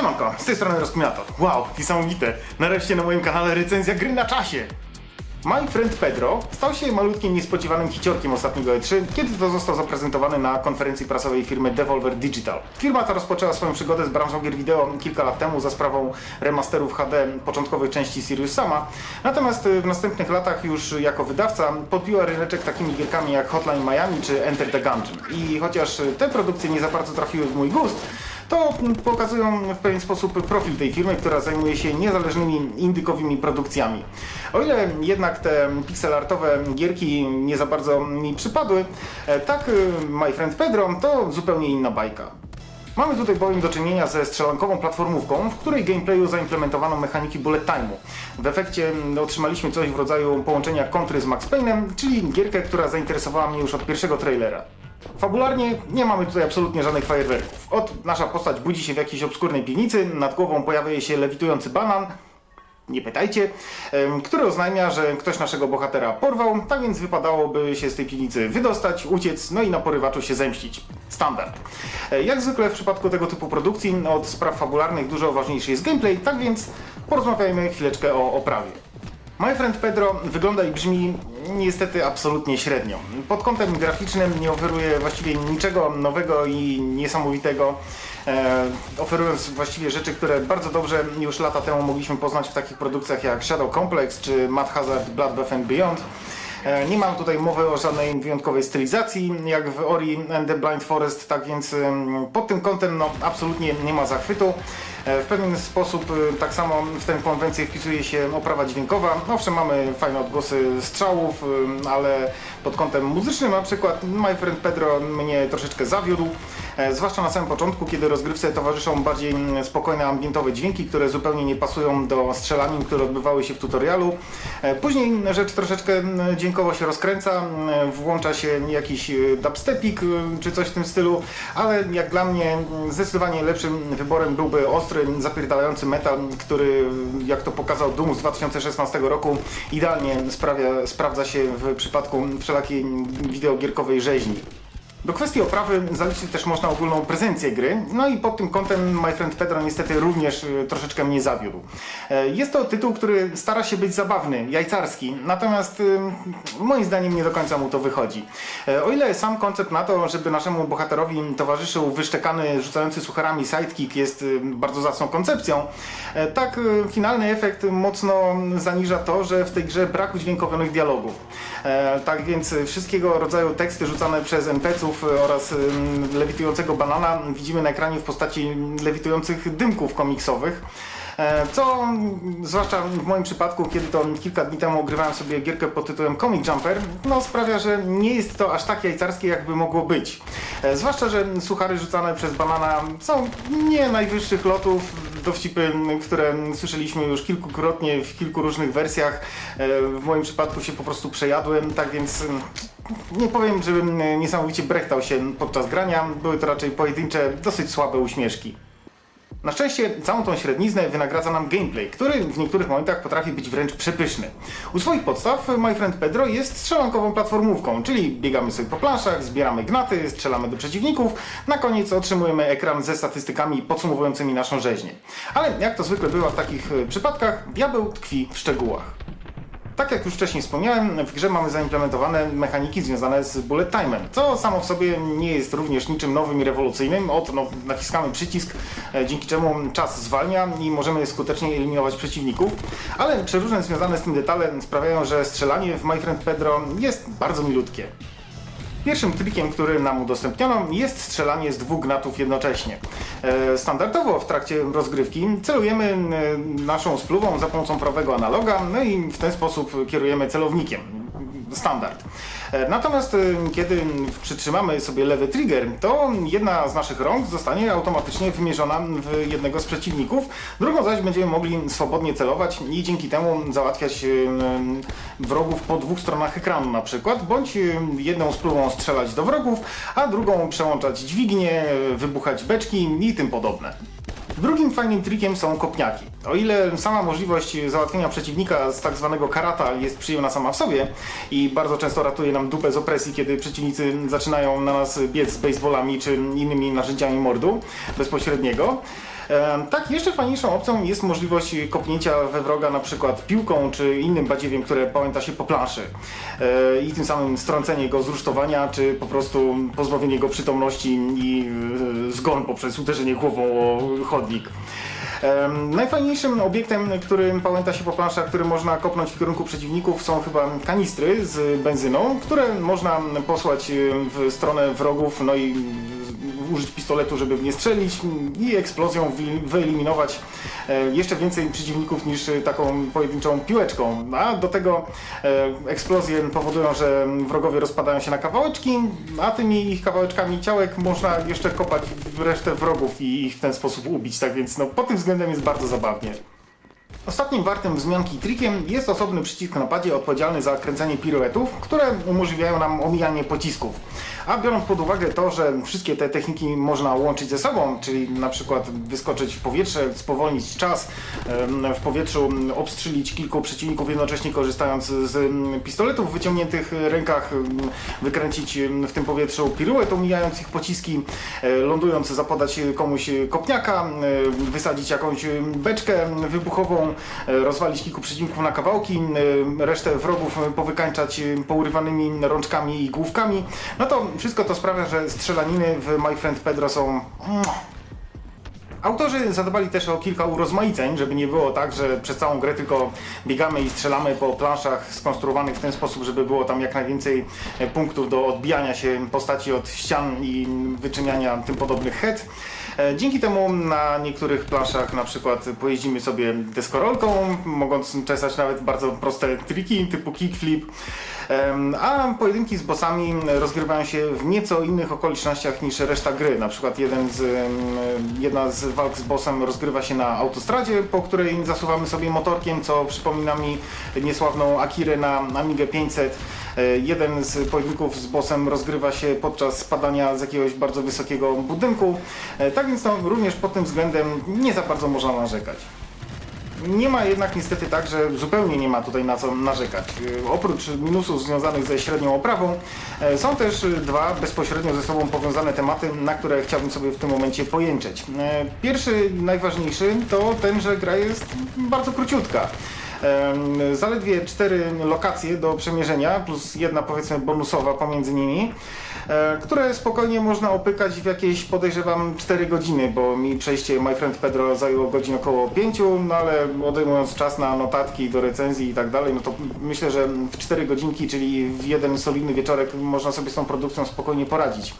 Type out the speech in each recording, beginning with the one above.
Siemanko, z tej strony Rozkmiator. Wow, niesamowite. Nareszcie na moim kanale recenzja gry na czasie. My Friend Pedro stał się malutkim, niespodziewanym hiciorkiem ostatniego E3, kiedy to został zaprezentowany na konferencji prasowej firmy Devolver Digital. Firma ta rozpoczęła swoją przygodę z branżą gier wideo kilka lat temu za sprawą remasterów HD początkowych części Sirius Sama, natomiast y, w następnych latach już jako wydawca podbiła ryneczek takimi gierkami jak Hotline Miami czy Enter the Gungeon. I chociaż te produkcje nie za bardzo trafiły w mój gust, to pokazują w pewien sposób profil tej firmy, która zajmuje się niezależnymi indykowymi produkcjami. O ile jednak te pixelartowe gierki nie za bardzo mi przypadły, e, tak y, My Friend Pedro to zupełnie inna bajka. Mamy tutaj bowiem do czynienia ze strzelankową platformówką, w której gameplayu zaimplementowano mechaniki bullet time'u. W efekcie mm, otrzymaliśmy coś w rodzaju połączenia kontry z Max Payne'em, czyli gierkę, która zainteresowała mnie już od pierwszego trailera. Fabularnie nie mamy tutaj absolutnie żadnych fajerwerków. Od nasza postać budzi się w jakiejś obskurnej piwnicy, nad głową pojawia się lewitujący banan, nie pytajcie, który oznajmia, że ktoś naszego bohatera porwał, tak więc wypadałoby się z tej piwnicy wydostać, uciec, no i na porywaczu się zemścić. Standard. E, Jak zwykle w przypadku tego typu produkcji od spraw fabularnych dużo ważniejszy jest gameplay, tak więc porozmawiajmy chwileczkę o oprawie. My Friend Pedro wygląda i brzmi niestety absolutnie średnio. Pod kątem graficznym nie oferuje właściwie niczego nowego i niesamowitego, e, oferując właściwie rzeczy, które bardzo dobrze już lata temu mogliśmy poznać w takich produkcjach jak Shadow Complex czy Mad Hazard Bloodbath and Beyond. E, Nie mam tutaj mowy o żadnej wyjątkowej stylizacji, jak w Ori and the Blind Forest, tak więc pod tym kątem no, absolutnie nie ma zachwytu. E, W pewien sposób e, tak samo w tę konwencję wpisuje się oprawa dźwiękowa. Owszem, mamy fajne odgłosy strzałów, em, ale pod kątem muzycznym na przykład My Friend Pedro mnie troszeczkę zawiódł. E, Zwłaszcza na samym początku, kiedy rozgrywce towarzyszą bardziej spokojne ambientowe dźwięki, które zupełnie nie pasują do strzelanin, które odbywały się w tutorialu. E, Później rzecz troszeczkę dźwiękowo się rozkręca, włącza się jakiś e, dubstepik e, czy coś w tym stylu, ale jak dla mnie zdecydowanie lepszym wyborem byłby ostry, zapierdalający metal, który jak to pokazał Doom z 2016 roku idealnie sprawia, sprawdza się w przypadku wszelakiej wideogierkowej rzeźni. Do kwestii oprawy zaliczyć też można ogólną prezencję gry, no i pod tym kątem My Friend Pedro niestety również y, troszeczkę mnie zawiódł. E, Jest to tytuł, który stara się być zabawny, jajcarski, natomiast y, moim zdaniem nie do końca mu to wychodzi. E, O ile sam koncept na to, żeby naszemu bohaterowi towarzyszył wyszczekany, rzucający sucharami sidekick jest y, bardzo zacną koncepcją, e, tak finalny efekt mocno zaniża to, że w tej grze brak udźwiękowionych dialogów. Tak więc wszystkiego rodzaju teksty rzucane przez NPC-ów y, oraz lewitującego banana widzimy na ekranie w postaci lewitujących dymków komiksowych. E, Co, mm, zwłaszcza w moim przypadku, kiedy to kilka dni temu ogrywałem sobie gierkę pod tytułem Comic Jumper, no sprawia, że nie jest to aż tak jajcarskie, jakby mogło być. E, Zwłaszcza, że suchary rzucane przez banana są nie najwyższych lotów, dowcipy, które słyszeliśmy już kilkukrotnie w kilku różnych wersjach. E, W moim przypadku się po prostu przejadłem, tak więc nie powiem, żebym e, niesamowicie brechtał się podczas grania. Były to raczej pojedyncze, dosyć słabe uśmieszki. Na szczęście całą tą średniznę wynagradza nam gameplay, który w niektórych momentach potrafi być wręcz przepyszny. U swoich podstaw My Friend Pedro jest strzelankową platformówką, czyli biegamy sobie po planszach, zbieramy gnaty, strzelamy do przeciwników, na koniec otrzymujemy ekran ze statystykami podsumowującymi naszą rzeźnię. Ale jak to zwykle bywa w takich e, przypadkach, diabeł tkwi w szczegółach. Tak jak już wcześniej wspomniałem, w grze mamy zaimplementowane mechaniki związane z bullet time'em, co samo w sobie nie jest również niczym nowym i rewolucyjnym. Od no, naciskamy przycisk, e, dzięki czemu czas zwalnia i możemy skutecznie eliminować przeciwników, ale przeróżne związane z tym detale sprawiają, że strzelanie w My Friend Pedro jest bardzo milutkie. Pierwszym trikiem, który nam udostępniono, jest strzelanie z dwóch gnatów jednocześnie. E, Standardowo w trakcie rozgrywki celujemy e, naszą spluwą za pomocą prawego analoga, no i w ten sposób kierujemy celownikiem. Standard. E, Natomiast e, kiedy przytrzymamy sobie lewy trigger, to jedna z naszych rąk zostanie automatycznie wymierzona w jednego z przeciwników, drugą zaś będziemy mogli swobodnie celować i dzięki temu załatwiać e, wrogów po dwóch stronach ekranu na przykład, bądź jedną spluwą strzelać do wrogów, a drugą przełączać dźwignie, wybuchać beczki i tym podobne. Drugim fajnym trikiem są kopniaki. O ile sama możliwość załatwienia przeciwnika z tak zwanego karata jest przyjemna sama w sobie i bardzo często ratuje nam dupę z opresji, kiedy przeciwnicy zaczynają na nas biec z baseballami czy innymi narzędziami mordu bezpośredniego, Tak, jeszcze fajniejszą opcją jest możliwość kopnięcia we wroga na przykład piłką czy innym badziewiem, które pamięta się po planszy E, i tym samym strącenie go z rusztowania, czy po prostu pozbawienie go przytomności i e, zgon poprzez uderzenie głową o chodnik. Najfajniejszym obiektem, którym pamięta się po planszach, który można kopnąć w kierunku przeciwników są chyba kanistry z benzyną, które można posłać w stronę wrogów, no i użyć pistoletu, żeby w nie strzelić i eksplozją wy- wyeliminować e, jeszcze więcej przeciwników niż e, taką pojedynczą piłeczką. A do tego e, eksplozje powodują, że wrogowie rozpadają się na kawałeczki, a tymi ich kawałeczkami ciałek można jeszcze kopać resztę wrogów i ich w ten sposób ubić. Tak więc no, pod tym względem jest bardzo zabawnie. Ostatnim wartym wzmianki trikiem jest osobny przycisk na padzie odpowiedzialny za kręcenie piruetów, które umożliwiają nam omijanie pocisków. A biorąc pod uwagę to, że wszystkie te techniki można łączyć ze sobą, czyli na przykład wyskoczyć w powietrze, spowolnić czas, w powietrzu obstrzelić kilku przeciwników jednocześnie korzystając z pistoletów w wyciągniętych rękach, wykręcić w tym powietrzu piruet, omijając ich pociski, e, lądując zapodać komuś kopniaka, e, wysadzić jakąś beczkę wybuchową, e, rozwalić kilku przeciwników na kawałki, resztę wrogów powykańczać pourywanymi rączkami i główkami, no to wszystko to sprawia, że strzelaniny w My Friend Pedro są... Autorzy zadbali też o kilka urozmaiceń, żeby nie było tak, że przez całą grę tylko biegamy i strzelamy po planszach skonstruowanych w ten sposób, żeby było tam jak najwięcej punktów do odbijania się postaci od ścian i wyczyniania tym podobnych head. E, Dzięki temu na niektórych planszach na przykład pojeździmy sobie deskorolką, mogąc czesać nawet bardzo proste triki typu kickflip, a pojedynki z bossami rozgrywają się w nieco innych okolicznościach niż reszta gry. Na przykład z, jedna z walk z bossem rozgrywa się na autostradzie, po której zasuwamy sobie motorkiem, co przypomina mi niesławną Akirę na Amigę 500. E, Jeden z pojedynków z bossem rozgrywa się podczas spadania z jakiegoś bardzo wysokiego budynku. E, Tak więc no, również pod tym względem nie za bardzo można narzekać. Nie ma jednak niestety tak, że zupełnie nie ma tutaj na co narzekać. Yy, Oprócz minusów związanych ze średnią oprawą, e, są też dwa bezpośrednio ze sobą powiązane tematy, na które chciałbym sobie w tym momencie pojęczyć. E, Pierwszy, najważniejszy, to ten, że gra jest bardzo króciutka. Zaledwie cztery lokacje do przemierzenia, plus jedna powiedzmy bonusowa pomiędzy nimi, e, które spokojnie można opykać w jakieś podejrzewam 4 godziny, bo mi przejście My Friend Pedro zajęło godzin około 5, no ale odejmując czas na notatki do recenzji i tak dalej, no to myślę, że w 4 godzinki, czyli w jeden solidny wieczorek można sobie z tą produkcją spokojnie poradzić.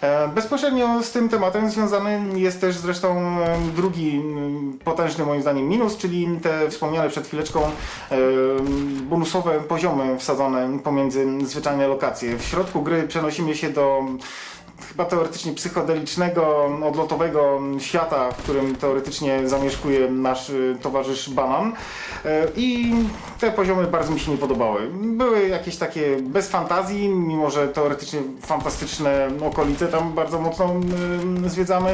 E, Bezpośrednio z tym tematem związany jest też zresztą drugi potężny moim zdaniem minus, czyli te wspomniane przed chwileczką bonusowe poziomy wsadzone pomiędzy zwyczajne lokacje. W środku gry przenosimy się do chyba teoretycznie psychodelicznego, odlotowego świata, w którym teoretycznie zamieszkuje nasz y, towarzysz Banan. E, I te poziomy bardzo mi się nie podobały. Były jakieś takie bez fantazji, mimo że teoretycznie fantastyczne okolice tam bardzo mocno zwiedzamy.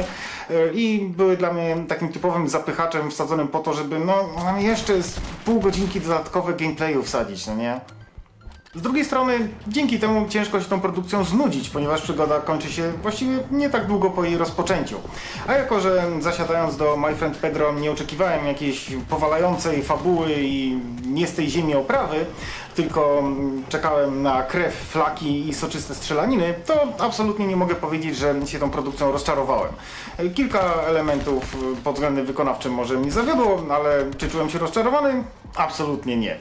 E, I były dla mnie takim typowym zapychaczem wsadzonym po to, żeby no jeszcze pół godzinki dodatkowe gameplayu wsadzić, no nie? Z drugiej strony, dzięki temu ciężko się tą produkcją znudzić, ponieważ przygoda kończy się właściwie nie tak długo po jej rozpoczęciu. A jako, że zasiadając do My Friend Pedro nie oczekiwałem jakiejś powalającej fabuły i nie z tej ziemi oprawy, tylko mm, czekałem na krew, flaki i soczyste strzelaniny, to absolutnie nie mogę powiedzieć, że się tą produkcją rozczarowałem. Kilka elementów y, pod względem wykonawczym może mnie zawiodło, ale czy czułem się rozczarowany? Absolutnie nie.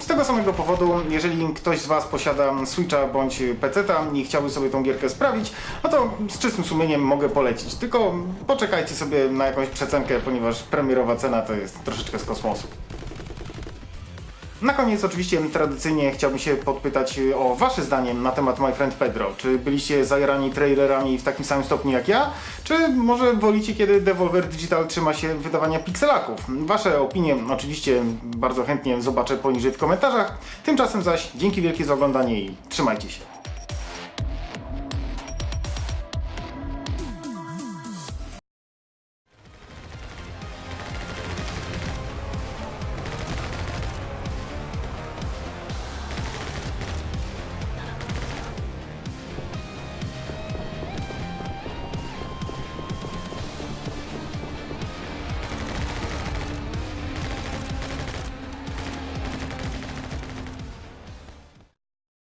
Z tego samego powodu, jeżeli ktoś z Was posiada Switcha bądź PC-ta i chciałby sobie tą gierkę sprawić, no to z czystym sumieniem mogę polecić. Tylko poczekajcie sobie na jakąś przecenkę, ponieważ premierowa cena to jest troszeczkę z kosmosu. Na koniec oczywiście tradycyjnie chciałbym się podpytać o Wasze zdanie na temat My Friend Pedro. Czy byliście zajarani trailerami w takim samym stopniu jak ja? Czy może wolicie, kiedy Devolver Digital trzyma się wydawania pixelaków? Wasze opinie oczywiście bardzo chętnie zobaczę poniżej w komentarzach. Tymczasem zaś dzięki wielkie za oglądanie i trzymajcie się.